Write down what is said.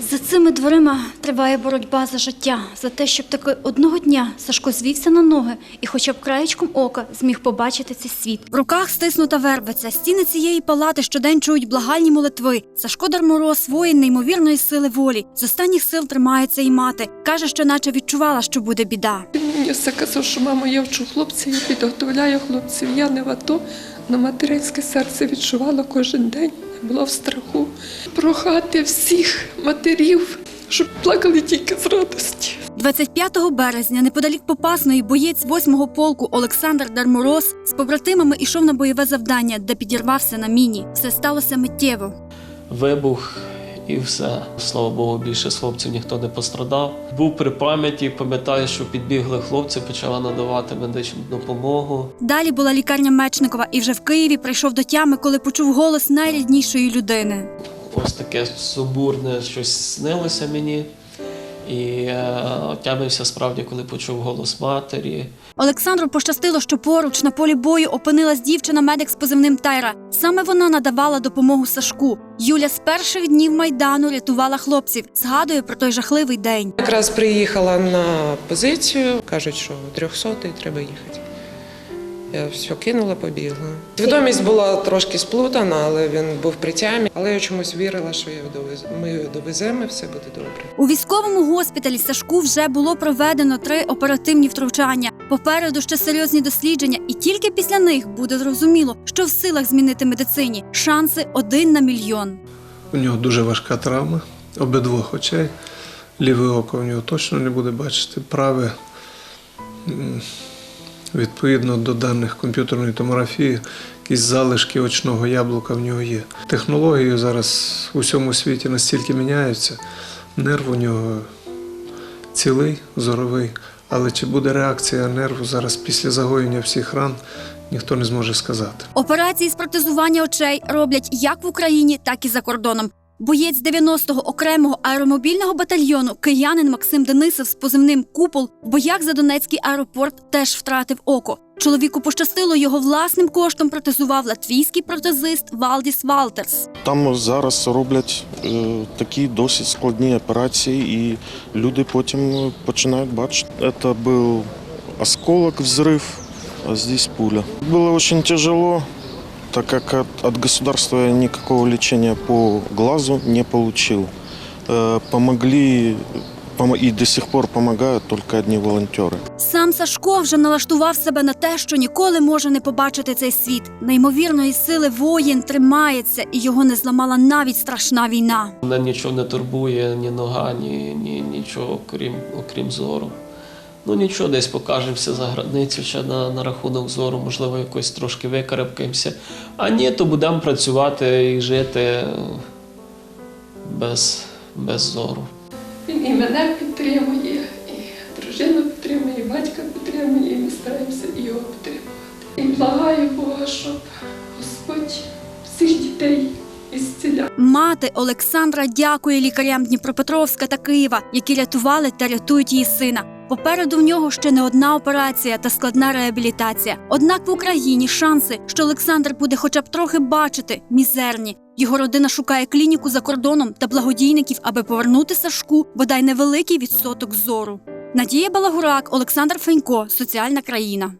За цими дверима триває боротьба за життя, за те, щоб таки одного дня Сашко звівся на ноги і хоча б краєчком ока зміг побачити цей світ. В руках стиснута вербиця, стіни цієї палати щодень чують благальні молитви. Сашко Дармороз – воїн неймовірної сили волі. З останніх сил тримається і мати. Каже, що наче відчувала, що буде біда. Він мені все казав, що мамо, я вчу хлопців, я підготовляю хлопців. Я не в АТО, але материнське серце відчувало кожен день. Я була в страху. Прохати всіх матерів, щоб плакали тільки з радості. 25 березня, неподалік Попасної, боєць 8-го полку Олександр Дармороз з побратимами йшов на бойове завдання, де підірвався на міні. Все сталося миттєво. Вибух і все. Слава Богу, більше з хлопців ніхто не пострадав. Був при пам'яті, пам'ятаю, що підбігли хлопці, почала надавати медичну допомогу. Далі була лікарня Мечникова, і вже в Києві прийшов до тями, коли почув голос найріднішої людини. Ось таке субурне щось снилося мені. І е, отямився справді, коли почув голос матері. Олександру пощастило, що поруч на полі бою опинилась дівчина-медик з позивним Тайра. Саме вона надавала допомогу Сашку. Юля з перших днів майдану рятувала хлопців. Згадує про той жахливий день. Якраз приїхала на позицію, кажуть, що 300 треба їхати. Я все кинула, побігла. Свідомість була трошки сплутана, але він був при тямі. Але я чомусь вірила, що я його довез... ми його довеземо, і все буде добре. У військовому госпіталі Сашку вже було проведено три оперативні втручання. Попереду ще серйозні дослідження, і тільки після них буде зрозуміло, що в силах змінити медицині. Шанси один на мільйон. У нього дуже важка травма обидвох очей. Ліве око у нього точно не буде бачити. Праве, відповідно до даних комп'ютерної томографії, якісь залишки очного яблука в нього є. Технології зараз у всьому світі настільки міняються. Нерв у нього цілий, зоровий. Але чи буде реакція нерву зараз після загоєння всіх ран, ніхто не зможе сказати. Операції з протезування очей роблять як в Україні, так і за кордоном. Боєць 90-го окремого аеромобільного батальйону киянин Максим Денисов з позивним Купол в боях за Донецький аеропорт теж втратив око. Чоловіку пощастило, його власним коштом протезував латвійський протезист Валдіс Валтерс. Там зараз роблять е, такі досить складні операції, і люди потім починають бачити. Це був осколок, взрыв, а здесь пуля. Было очень тяжело, так как от, от государства я никакого лечения по глазу не получил. Э, помогли помо- и до сих пор помогают только одни волонтеры. Сам Сашко вже налаштував себе на те, що ніколи може не побачити цей світ. Неймовірної сили воїн тримається, і його не зламала навіть страшна війна. Мене нічого не турбує, ні нога, ні, ні нічого, окрім, окрім зору. Ну нічого, десь покажемося за границю ще на, на рахунок зору, можливо, якось трошки викарабкаємося. А ні, то будемо працювати і жити е, без, без зору. Він і мене підтримує, і дружину підтримує, і батька підтримує, і ми стараємося і його підтримувати. І благаю Бога, щоб Господь всіх дітей. Мати Олександра дякує лікарям Дніпропетровська та Києва, які рятували та рятують її сина. Попереду в нього ще не одна операція та складна реабілітація. Однак в Україні шанси, що Олександр буде хоча б трохи бачити, мізерні. Його родина шукає клініку за кордоном та благодійників, аби повернути Сашку бодай невеликий відсоток зору. Надія Балагурак, Олександр Фенько, Соціальна країна.